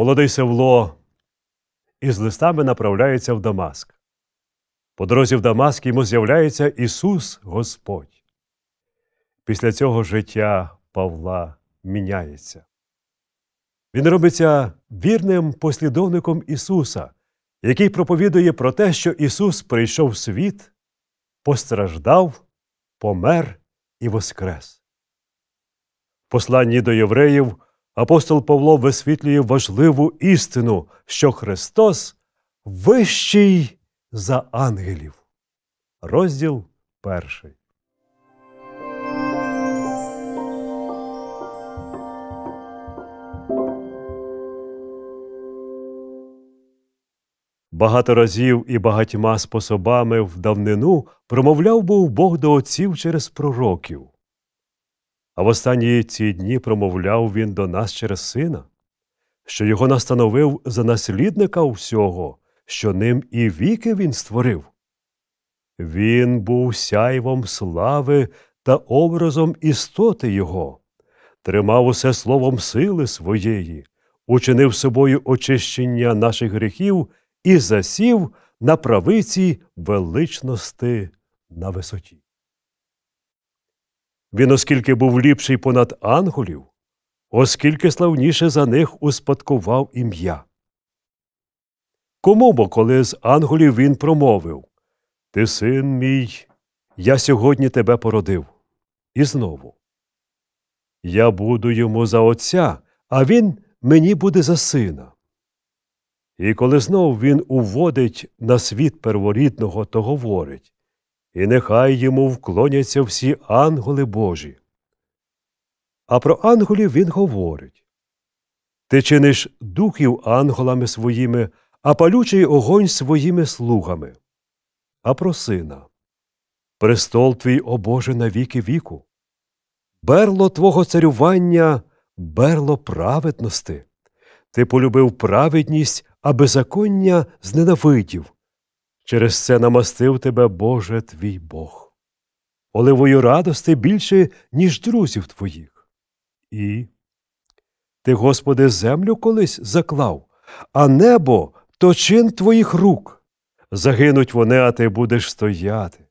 молодий Севло із листами направляється в Дамаск. По дорозі в Дамаск йому з'являється Ісус Господь. Після цього життя Павла міняється. Він робиться вірним послідовником Ісуса, який проповідує про те, що Ісус прийшов в світ, постраждав, помер і воскрес. В посланні до євреїв апостол Павло висвітлює важливу істину, що Христос вищий за ангелів. Розділ перший. Багато разів і багатьма способами в давнину промовляв був Бог до отців через пророків. А в останні ці дні промовляв він до нас через сина, що його настановив за наслідника всього, що ним і віки він створив. Він був сяйвом слави та образом істоти його, тримав усе словом сили своєї, учинив собою очищення наших гріхів і засів на правиці величності на висоті. Він, оскільки був ліпший понад ангелів, оскільки славніше за них успадкував ім'я. Кому бо, коли з ангелів він промовив Ти син мій, я сьогодні тебе породив. І знову. Я буду йому за отця, а він мені буде за сина. І коли знов він уводить на світ перворідного, то говорить і нехай йому вклоняться всі ангели Божі. А про ангелів він говорить Ти чиниш духів ангелами своїми, а палючий огонь своїми слугами. А про сина Престол твій, о Боже, на віки віку. Берло твого царювання, берло праведності. Ти полюбив праведність, а беззаконня зненавидів. Через це намастив тебе, Боже твій Бог. Оливою радости більше, ніж друзів твоїх. І ти, Господи, землю колись заклав, а небо то чин твоїх рук. Загинуть вони, а ти будеш стояти.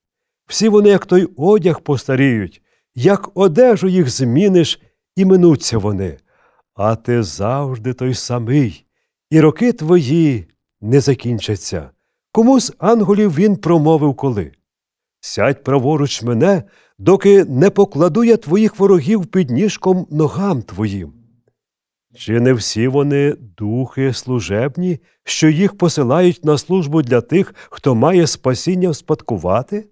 Всі вони, як той одяг, постаріють, як одежу їх зміниш, і минуться вони, а ти завжди той самий, і роки твої не закінчаться. Кому з ангелів він промовив коли Сядь праворуч мене, доки не покладу я твоїх ворогів під ніжком ногам твоїм. Чи не всі вони духи служебні, що їх посилають на службу для тих, хто має спасіння вспадкувати?